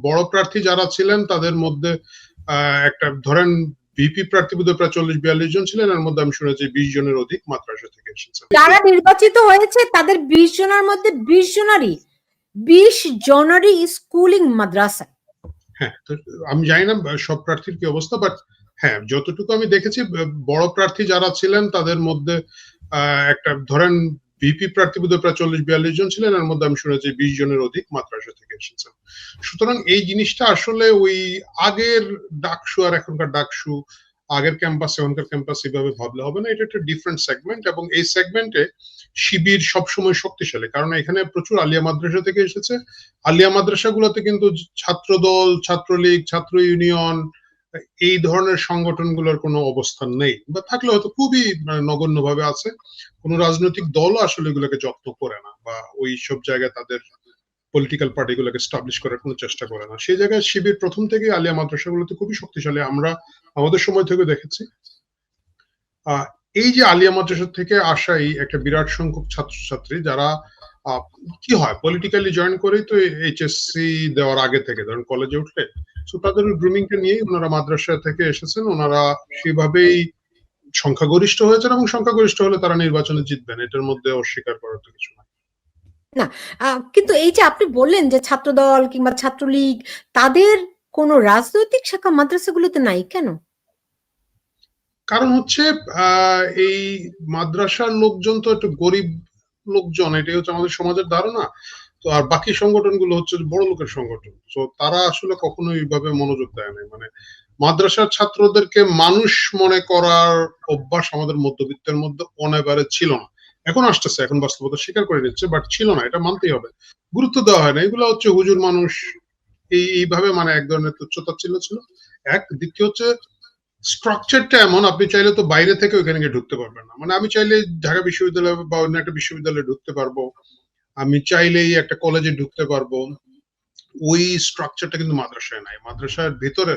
বড় প্রার্থী যারা ছিলেন তাদের মধ্যে একটা ধরেন ভিপি প্রার্থী বোধহয় প্রায় চল্লিশ বিয়াল্লিশ জন ছিলেন এর মধ্যে আমি শুনেছি বিশ জনের অধিক মাদ্রাসা থেকে এসেছেন। যারা নির্বাচিত হয়েছে তাদের বিশ জনের মধ্যে বিশ জনারই বিশ জনারই স্কুলিং মাদ্রাসা। হ্যাঁ তো আমি জানি না সব প্রার্থীর কি অবস্থা বাট হ্যাঁ যতটুকু আমি দেখেছি বড় প্রার্থী যারা ছিলেন তাদের মধ্যে আহ, একটা ধরেন ভিপি প্রার্থী বোধহয় প্রায় চল্লিশ বিয়াল্লিশ জন ছিলেন, এর মধ্যে আমি শুনেছি বিশ জনের অধিক মাদ্রাসা থেকে এসেছেন। সুতরাং এই জিনিসটা আসলে ওই আগের ডাকসু আর এখনকার ডাকসু, আগের ক্যাম্পাস, এখনকার ক্যাম্পাস এইভাবে ভাবলে হবে না, এটা একটা ডিফারেন্ট সেগমেন্ট এবং এই সেগমেন্টে শিবির সবসময় শক্তিশালী। কারণ এখানে প্রচুর আলিয়া মাদ্রাসা থেকে এসেছে। আলিয়া মাদ্রাসাগুলোতে কিন্তু ছাত্রদল, ছাত্রলীগ, ছাত্র ইউনিয়ন এই ধরনের সংগঠনগুলোর কোনো অবস্থান নেই বা থাকলে হয়তো খুবই নগণ্য ভাবে আছে। কোনো রাজনৈতিক দলও আসলে এগুলোকে যত্ন করে না বা ওই সব জায়গায় তাদের পলিটিক্যাল পার্টিগুলোকে স্টাবলিশ করার কোনো চেষ্টা করে না। সেই জায়গায় শিবির প্রথম থেকে আলিয়া মাদ্রাসাগুলোতে খুবই শক্তিশালী। আমরা আমাদের সময় থেকে দেখেছি। এই যে আলিয়া মাদ্রাসা থেকে আসা এই একটা বিরাট সংখ্যক ছাত্রছাত্রী যারা কি হয়? পলিটিক্যালি জয়েন করেই তো এইচএসসি দেওয়ার আগে থেকে, ধরেন কলেজে উঠলে তো তাদের গ্রুমিং কে নিয়েই ওনারা মাদ্রাসা থেকে এসেছেন। ওনারা সেভাবেই সংখ্যাগরিষ্ঠ হয়েছেন এবং সংখ্যাগরিষ্ঠ হলে তারা নির্বাচনে জিতবেন। এটার মধ্যে অস্বীকার করার তো কিছু না কিন্তু এই যে আপনি বললেন যে ছাত্রদল কিংবা ছাত্রলীগ তাদের কোনো রাজনৈতিক শাখা মাদ্রাসাগুলোতে নাই কেন? কারণ হচ্ছে আহ, এই মাদ্রাসার লোকজন তো একটু গরিব লোকজন এটাই হচ্ছে আমাদের সমাজের ধারণা। তো আর বাকি সংগঠনগুলো হচ্ছে বড় লোকের সংগঠন। তো তারা আসলে কখনো এইভাবে মনোযোগ দেয় না মানে মাদ্রাসার ছাত্রদেরকে মানুষ মনে করার অভ্যাস আমাদের মধ্যবিত্তের মধ্যে অনেবারে ছিল না। এখন আসতেছে, এখন বাস্তবতা স্বীকার করে নিচ্ছে বাট ছিল না, এটা মানতেই হবে। গুরুত্ব দেওয়া হয় না এগুলো হচ্ছে হুজুর মানুষ এই, এইভাবে মানে এক ধরনের তুচ্ছতা ছিল ছিল। এক, দ্বিতীয় হচ্ছে স্ট্রাকচারটা এমন, আপনি চাইলে তো বাইরে থেকে ওইখানে গিয়ে ঢুকতে পারবেন না। মানে আমি চাইলে ঢাকা বিশ্ববিদ্যালয় বা অন্য একটা বিশ্ববিদ্যালয়ে ঢুকতে পারব। আমি চাইলেই একটা কলেজে ঢুকতে পারব। ওই স্ট্রাকচারটা কিন্তু মাদ্রাসায় নাই। মাদ্রাসার ভিতরে,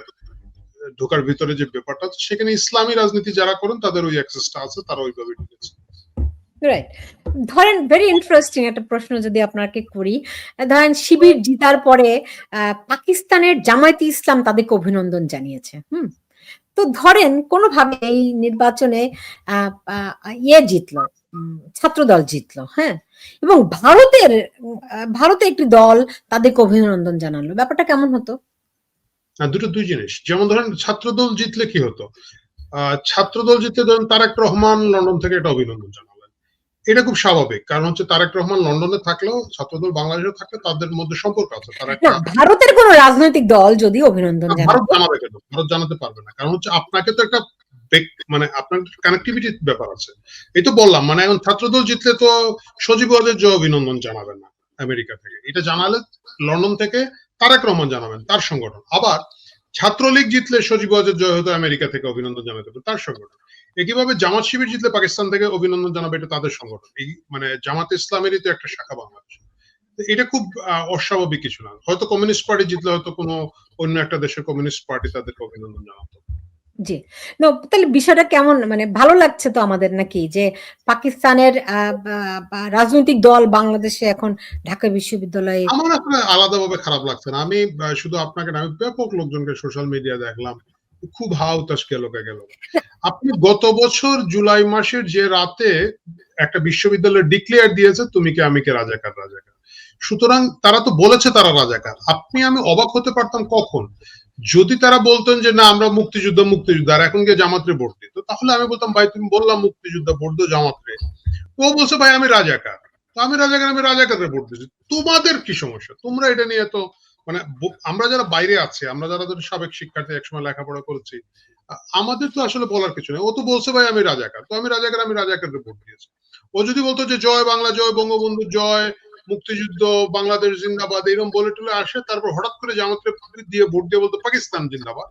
ঢোকার ভিতরে যে ব্যাপারটা সেখানে ইসলামী রাজনীতি যারা করেন, তাদের ওই অ্যাক্সেসটা আছে, তারা ওইভাবে ঢুকেছে। রাইট ধরেন ভেরি ইন্টারেস্টিং একটা প্রশ্ন যদি আপনাকে করি। ধরেন, শিবির জিতার পরে পাকিস্তানের জামায়াতে ইসলাম তাদেরকে অভিনন্দন জানিয়েছে, হুম? তো ধরেন, কোনোভাবে এই নির্বাচনে ইয়ে জিতলো। ছাত্রদল জিতলো হ্যাঁ? এবং ভারতের ভারতে একটি দল তাদেরকে অভিনন্দন জানালো। ব্যাপারটা কেমন হতো? দুটো দুই জিনিস। যেমন ধরেন ছাত্রদল জিতলে কি হতো? ছাত্রদল জিতলে ধরেন তারেক রহমান লন্ডন থেকে এটা অভিনন্দন জানালেন। এটা খুব স্বাভাবিক কারণ হচ্ছে তারেক রহমান লন্ডনে থাকলেও ছাত্রদল বাংলাদেশে থাকলে তাদের মধ্যে সম্পর্ক আছে। তারা ভারতের কোনো রাজনৈতিক দল যদি অভিনন্দন ভারত জানাবে কেন? ভারত জানাতে পারবে না। কারণ হচ্ছে আপনাকে তো একটা বেক- মানে আপনার কানেক্টিভিটির ব্যাপার আছে। এই তো বললাম মানে এখন ছাত্রদল জিতলে তো সজীব ওয়াজের অভিনন্দন জানাবেন না আমেরিকা থেকে। এটা জানালে লন্ডন থেকে তারেক রহমান জানাবেন, তার সংগঠন। আবার ছাত্রলীগ জিতলে সজীব ওয়াজের জয় হতো আমেরিকা থেকে অভিনন্দন জানাতে হবে তার সংগঠন। একইভাবে জামাত শিবির জিতলে পাকিস্তান থেকে অভিনন্দন জানাবে, এটা তাদের সংগঠন। এই মানে জামাত ইসলামেরই তো একটা শাখা বাংলাদেশ। এটা খুব অস্বাভাবিক কিছু না। হয়তো কমিউনিস্ট পার্টি জিতলে হয়তো কোনো অন্য একটা দেশের কমিউনিস্ট পার্টি তাদেরকে অভিনন্দন জানাতো। জি। না তাহলে বিষয়টা কেমন? মানে ভালো লাগছে তো আমাদের নাকি যে পাকিস্তানের রাজনৈতিক দল বাংলাদেশে এখন ঢাকা বিশ্ববিদ্যালয়ে আমার আসলে আলাদাভাবে খারাপ লাগছে না। আমি শুধু আপনাকে আমি ব্যাপক লোকজনকে সোশ্যাল মিডিয়া দেখলাম। খুব হাউ তাস গেল। গেল আপনি গত বছর জুলাই মাসের যে রাতে একটা বিশ্ববিদ্যালয় ডিক্লেয়ার দিয়েছে, তুমি কি আমি কে রাজাকার রাজাকার? সুতরাং তারা তো বলেছে তারা রাজাকার। আপনি, আমি অবাক হতে পারতাম কখন? যদি তারা বলতেন যে, না, আমরা মুক্তিযুদ্ধ মুক্তিযুদ্ধ, আর এখন গিয়ে জামাতরে ভোট দিত তাহলে আমি বলতাম, ভাই, তুমি বললাম মুক্তিযুদ্ধ ভোট দিও জামাতরে ও বলছে, ভাই, আমি রাজাকার। তো আমি রাজাকার, আমি রাজাকারে ভোট দিচ্ছি তোমাদের কি সমস্যা? তোমরা এটা নিয়ে তো মানে আমরা যারা বাইরে আছি, আমরা যারা ধরো সাবেক শিক্ষার্থী, একসময় লেখাপড়া করেছি আমাদের তো আসলে বলার কিছু নেই। ও তো বলছে, ভাই, আমি রাজাকার। তো আমি রাজাকার, আমি রাজাকারে ভোট দিয়েছি। ও যদি বলতো যে, জয় বাংলা, জয় বঙ্গবন্ধু, জয় মুক্তিযুদ্ধ, বাংলাদেশ জিন্দাবাদ এরকম বলে টলে আসে, তারপর হঠাৎ করে জামাতে দিয়ে ভোট দিয়ে বলতো পাকিস্তান জিন্দাবাদ।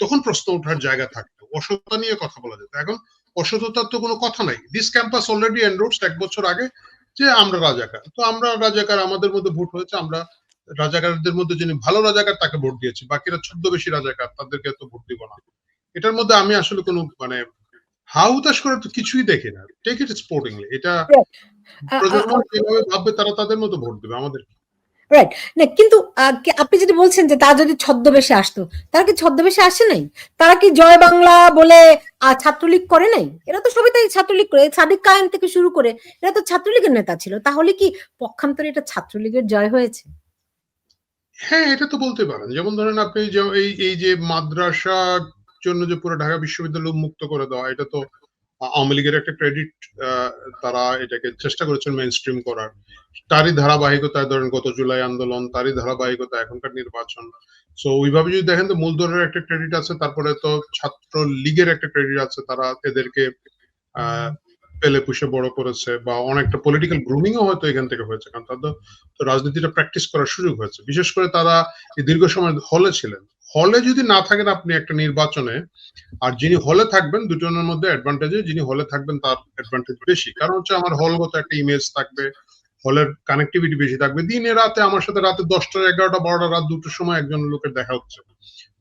তখন প্রশ্ন ওঠার জায়গা থাকতো। অসততা নিয়ে কথা বলা যেত। এখন অসততার তো কোনো কথা নাই। দিস ক্যাম্পাস অলরেডি এন্ডোর্সড এক বছর আগে যে আমরা রাজাকার। তো আমরা রাজাকার, আমাদের মধ্যে ভোট হয়েছে, আমরা রাজাকারদের মধ্যে যিনি ভালো রাজাকার, তাকে ভোট দিয়েছি। বাকিরা চোদ্দ বেশি রাজাকার, তাদেরকে তো ভোট দিব না। এটার মধ্যে আমি আসলে কোনো মানে হাউতাস করে তো কিছুই দেখি না। টেক ইট স্পোর্টিংলি এটা আ- আ- প্রজন্ম যেভাবে ভাববে তারা তাদের মতো ভোট দেবে আমাদের রাইট না কিন্তু আপনি যেটা বলছেন যে তারা যদি ছদ্মবেশে আসতো তারা কি ছদ্মবেশে আসে নাই? তারা কি জয় বাংলা বলে ছাত্রলীগ করে নাই? এরা তো সবই তাই ছাত্রলীগ করে। সাদিক কায়েম থেকে শুরু করে এরা তো ছাত্রলীগের নেতা ছিল। তাহলে কি পক্ষান্তরে এটা ছাত্রলীগের জয় হয়েছে? হ্যাঁ এটা তো বলতে পারেন। যেমন ধরেন আপনি এই এই যে মাদ্রাসা জন্য যে পুরো ঢাকা বিশ্ববিদ্যালয় মুক্ত করে দেওয়া এটা তো আওয়ামী লীগের একটা ক্রেডিট তারা এটাকে চেষ্টা করেছেন মেইন স্ট্রিম করার। তারই ধারাবাহিকতায় ধরেন গত জুলাই আন্দোলন, তারই ধারাবাহিকতা এখনকার নির্বাচন। সো ওইভাবে যদি দেখেন তো মূলধনের একটা ক্রেডিট আছে, তারপরে তো ছাত্র লীগের একটা ক্রেডিট আছে, তারা এদেরকে পেলে পুষে বড় করেছে, বা অনেকটা পলিটিক্যাল গ্রুমিং ও হয়তো এখান থেকে হয়েছে, কারণ তাদের তো রাজনীতিটা প্র্যাকটিস করার সুযোগ হয়েছে। বিশেষ করে তারা দীর্ঘ সময় হলে ছিলেন। হলে যদি না থাকেন আপনি একটা নির্বাচনে, আর যিনি হলে থাকবেন, দুজনের মধ্যে অ্যাডভান্টেজে যিনি হলে থাকবেন, তার অ্যাডভান্টেজ বেশি। কারণ হচ্ছে আমার হলগত একটা ইমেজ থাকবে, হলের কানেক্টিভিটি বেশি থাকবে। দিনে রাতে আমার সাথে রাতে দশটা, এগারোটা, বারোটা, রাত দুটোর সময় একজন লোকের দেখা হচ্ছে।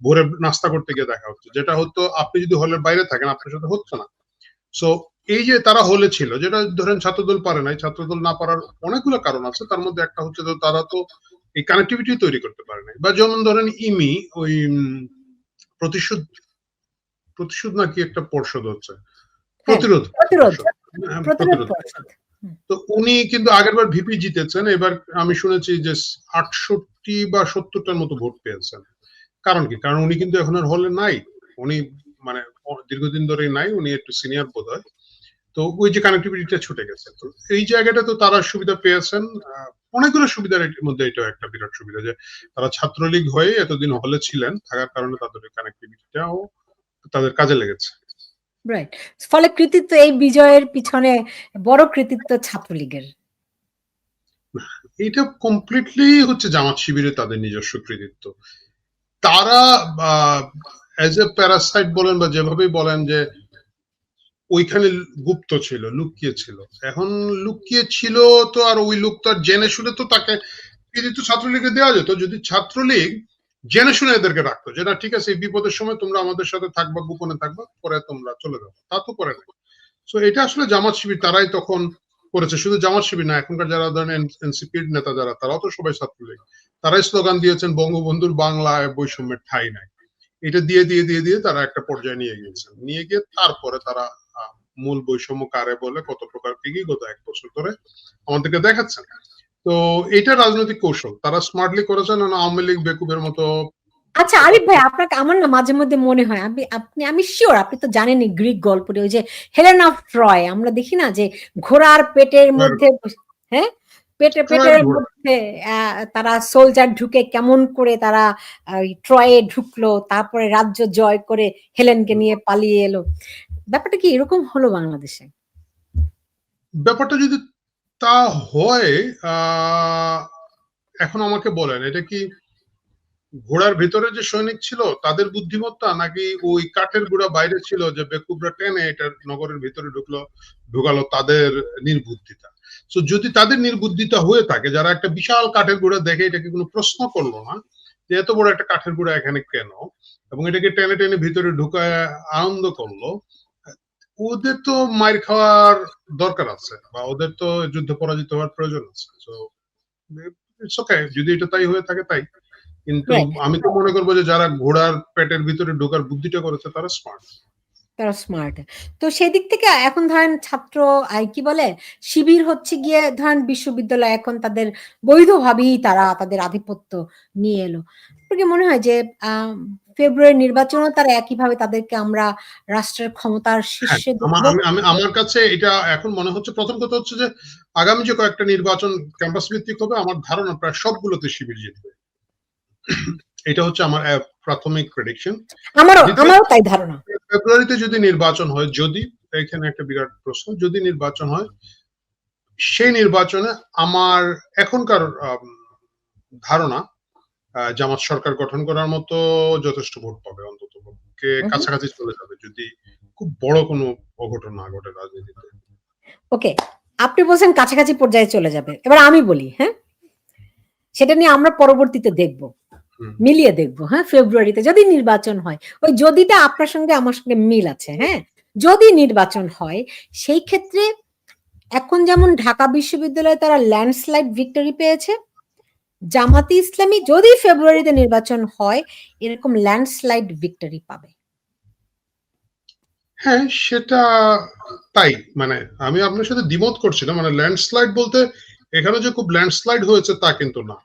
ভোরে নাস্তা করতে গিয়ে দেখা হচ্ছে। যেটা হতো, আপনি যদি হলের বাইরে থাকেন, আপনার সাথে হচ্ছে না। সো এই যে তারা হলে ছিল, যেটা ধরেন ছাত্রদল পারে নাই, ছাত্রদল না পারার অনেকগুলো কারণ আছে। তার মধ্যে একটা হচ্ছে তারা তো এই কানেক্টিভিটি তৈরি করতে পারে নাই। বা যেমন ধরেন ইমি ওই প্রতিশোধ প্রতিশোধ নাকি একটা পর্ষদ হচ্ছে। প্রতিরোধ প্রতিরোধ পর্ষদ। হ্যাঁ, প্রতিরোধ প্রতিরোধ পর্ষদ। তো উনি কিন্তু আগেরবার ভিপি জিতেছেন এবার আমি শুনেছি যে আটষট্টি বা সত্তরটার মতো ভোট পেয়েছেন। কারণ কি? কারণ উনি কিন্তু এখন আর হলে নাই। উনি মানে দীর্ঘদিন ধরেই নাই উনি একটু সিনিয়র বোধ হয় তো ওই যে কানেক্টিভিটিটা ছুটে গেছে। তো এই জায়গাটা তো তারা সুবিধা পেয়েছেন অনেকগুলো সুবিধার মধ্যে এটা একটা বিরাট সুবিধা যে তারা ছাত্রলীগ হয়ে এতদিন হলে ছিলেন থাকার কারণে তাদের কানেক্টিভিটিটাও তাদের কাজে লেগেছে। রাইট ফলে কৃতিত্ব এই বিজয়ের পিছনে বড় কৃতিত্ব ছাত্রলীগের। এটা কমপ্লিটলি হচ্ছে জামাত শিবিরে তাদের নিজস্ব কৃতিত্ব। তারা অ্যাজ এ প্যারাসাইট বলেন বা যেভাবেই বলেন যে ওইখানে গুপ্ত ছিল, লুকিয়ে ছিল। এখন লুকিয়ে ছিল তো আর ওই লোক তো আর জেনে শুনে তো তাকে কৃতিত্ব ছাত্রলীগে দেওয়া যেত, যদি ছাত্রলীগ জেনে শুনে এদেরকে রাখতো, যে না, ঠিক আছে, এই বিপদের সময় তোমরা আমাদের সাথে থাকবা, গোপনে থাকবা, পরে তোমরা চলে যাও তা তো করে নাই। তো এটা আসলে জামাত শিবির তারাই তখন করেছে। শুধু জামাত শিবির না, এখনকার যারা ধরেন এনসিপির নেতা যারা, তারাও তো সবাই ছাত্রলীগ। তারাই স্লোগান দিয়েছেন, বঙ্গবন্ধুর বাংলায় বৈষম্যের ঠাই নাই। এটা দিয়ে দিয়ে দিয়ে দিয়ে তারা একটা পর্যায়ে নিয়ে গিয়েছেন। নিয়ে গিয়ে তারপরে তারা মূল বৈষম্য কারে বলে কত প্রকার কি কি গত এক বছর ধরে আমাদেরকে দেখাচ্ছেন তো এটা রাজনৈতিক কৌশল তারা স্মার্টলি করেছেন না আওয়ামী লীগ বেকুবের মতো আচ্ছা আরিফ ভাই আপনাকে আমার না মাঝে মধ্যে মনে হয় আপনি আপনি আমি শিওর আপনি তো জানেনই গ্রিক গল্পটি ওই যে হেলেন অফ ট্রয় আমরা দেখি না যে ঘোড়ার পেটের মধ্যে হ্যাঁ? পেটে পেটের মধ্যে তারা সোলজার ঢুকে কেমন করে তারা ট্রয়ে ঢুকলো তারপরে রাজ্য জয় করে হেলেনকে নিয়ে পালিয়ে এলো। ব্যাপারটা কি এরকম হলো বাংলাদেশে? ব্যাপারটা যদি তা হয় এখন আমাকে বলেন, এটা কি ঘোড়ার ভিতরে যে সৈনিক ছিল, তাদের বুদ্ধিমত্তা নাকি ওই কাঠের গুড়া বাইরে ছিল যে বেকুবরা টেনে এটা নগরের ভিতরে ঢুকলো, ঢুকালো তাদের নির্বুদ্ধিতা? তো যদি তাদের নির্বুদ্ধিতা হয়ে থাকে, যারা একটা বিশাল কাঠের গুড়া দেখে এটাকে কোনো প্রশ্ন করল না, যে এত বড় একটা কাঠের গুড়া এখানে কেন? এবং এটাকে টেনে টেনে ভিতরে ঢুকায় আনন্দ করল ওদের তো মার খাওয়ার দরকার আছে বা ওদের তো যুদ্ধ পরাজিত হওয়ার প্রয়োজন আছে তো ইটস ওকে যদি এটা তাই হয়ে থাকে তাই। কিন্তু আমি তো মনে করব যে যারা ঘোড়ার পেটের ভিতরে ঢোকার বুদ্ধিটা করেছে তারা স্মার্ট তারা স্মার্ট তো সেই দিক থেকে এখন ধরেন ছাত্র কি বলে শিবির হচ্ছে গিয়ে ধরেন বিশ্ববিদ্যালয় এখন তাদের বৈধভাবেই তারা তাদের আধিপত্য নিয়ে এলো। আপনার কি মনে হয় যে ফেব্রুয়ারি নির্বাচনও তারা একইভাবে তাদেরকে আমরা রাষ্ট্রের ক্ষমতার শীর্ষে হ্যাঁ, আমার আমি- আমার কাছে এটা এখন মনে হচ্ছে প্রথম কথা হচ্ছে যে আগামী যে কয়েকটা নির্বাচন ক্যাম্পাস ভিত্তিক হবে আমার ধারণা প্রায় সবগুলোতে শিবির জিতবে এটা হচ্ছে আমার প্রাথমিক প্রেডিকশন আমারও আমারও তাই ধারণা। ফেব্রুয়ারিতে যদি নির্বাচন হয় যদি এখানে একটা বিরাট প্রশ্ন যদি নির্বাচন হয় সেই নির্বাচনে আমার এখনকার ধারণা জামাত সরকার গঠন করার মতো যথেষ্ট ভোট পাবে অন্তত হুম। কাছাকাছি চলে যাবে যদি খুব বড় কোনো অঘটন না ঘটে রাজনীতিতে। ওকে আপনি বলছেন কাছাকাছি পর্যায়ে চলে যাবে। এবার আমি বলি হ্যাঁ? সেটা নিয়ে আমরা পরবর্তীতে দেখব মিলিয়ে দেখব হ্যাঁ? ফেব্রুয়ারিতে যদি নির্বাচন হয়। ওই যদিটা আপনার সঙ্গে আমার সঙ্গে মিল আছে হ্যাঁ? যদি নির্বাচন হয় সেই ক্ষেত্রে এখন যেমন ঢাকা বিশ্ববিদ্যালয়ে তারা ল্যান্ডস্লাইড ভিক্টরি পেয়েছে জামাতে ইসলামী যদি ফেব্রুয়ারিতে নির্বাচন হয়, এরকম ল্যান্ডস্লাইড ভিক্টরি পাবে। হ্যাঁ সেটা তাই। মানে আমি আপনার সাথে দ্বিমত করছি না মানে ল্যান্ডস্লাইড বলতে এখানে যে খুব ল্যান্ডস্লাইড হয়েছে তা কিন্তু না।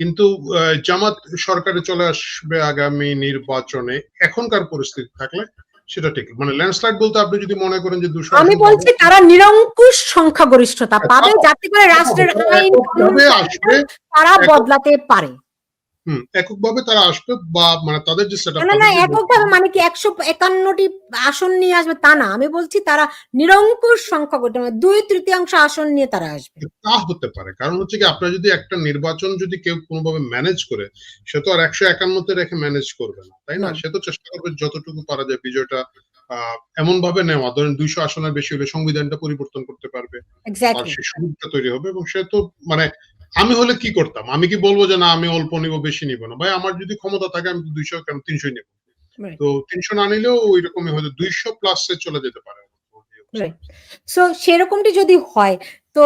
কিন্তু জামাত সরকারে চলে আসবে আগামী নির্বাচনে এখনকার পরিস্থিতি থাকলে সেটা ঠিক। মানে ল্যান্ডস্লাইড বলতে আপনি যদি মনে করেন যে দুশো আমি বলছি তারা নিরঙ্কুশ সংখ্যাগরিষ্ঠতা পাবে তা- যাতে করে রাষ্ট্রের আইন তারা বদলাতে পারে। হুম এককভাবে তারা আসবে বা মানে তাদের যে সেট না না এককভাবে মানে কি একশো একান্নটি আসন নিয়ে আসবে তা না আমি বলছি তারা নিরঙ্কুশ সংখ্যাগরিষ্ঠ মানে দুই তৃতীয়াংশ আসন নিয়ে তারা আসবে। তা হতে পারে কারণ হচ্ছে কি আপনার যদি একটা নির্বাচন যদি কেউ কোনোভাবে ম্যানেজ করে সে তো আর একশো একান্নতে রেখে ম্যানেজ করবে না তাই না। সে তো চেষ্টা করবে যতটুকু পারা যায় বিজয়টা আহ, এমন ভাবে নেওয়া। ধরেন দুইশো আসনের বেশি হলে সংবিধানটা পরিবর্তন করতে পারবে আর সে সুযোগটা তৈরি হবে এবং সে তো মানে আমি হলে কি করতাম? আমি কি বলব যে না আমি অল্প নিব বেশি নিব না? ভাই আমার যদি ক্ষমতা থাকে আমি দুইশো কেন তিনশোই নেব? তো তিনশো না নিলেও ওই রকমই হয়তো দুইশো প্লাসে চলে যেতে পারে. সো সেরকমটি যদি হয় তো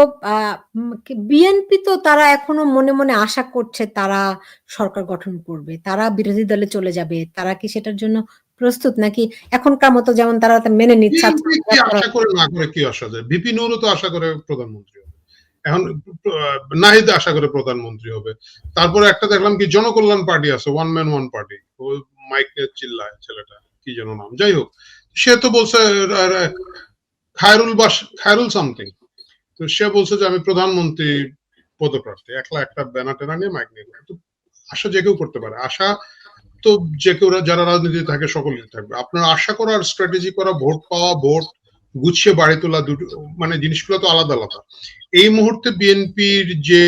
বিএনপি তো তারা এখনও মনে মনে আশা করছে তারা সরকার গঠন করবে। তারা বিরোধী দলে চলে যাবে। তারা কি সেটার জন্য প্রস্তুত? নাকি এখনকার মতো যেমন তারা মেনে নিচ্ছে আশা করে না করে কি আসা যায় বিপি নুরও তো আশা করে প্রধানমন্ত্রী। এখন নাহিদ আশা করে প্রধানমন্ত্রী হবে। তারপরে একটা দেখলাম কি, জনকল্যাণ পার্টি আছে one man one party mike চিল্লায় ছেলেটা, কি যেন নাম। যাই হোক, সে তো বলছে খায়রুল বাস, খায়রুল সামথিং তো সে বলছে যে, আমি প্রধানমন্ত্রী পদপ্রার্থী। একলা একটা ব্যানার টেনা নিয়ে মাইক নিয়ে। তো আশা যে কেউ করতে পারে। আশা তো যে কেউ, যারা রাজনীতি থাকে সকলেই থাকবে। আপনার আশা করার স্ট্র্যাটেজি করা, ভোট পাওয়া, ভোট গুছিয়ে বাড়ি তোলা দুটো মানে জিনিসগুলো তো আলাদা আলাদা। এই মুহূর্তে বিএনপির যে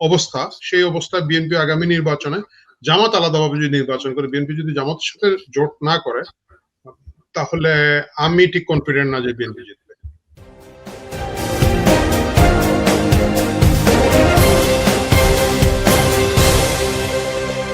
অবস্থা, সেই অবস্থা বিএনপি আগামী নির্বাচনে জামাত আলাদাভাবে যদি নির্বাচন করে, বিএনপি যদি জামাতের সাথে জোট না করে, তাহলে আমি ঠিক কনফিডেন্ট না যে বিএনপি জিতবে।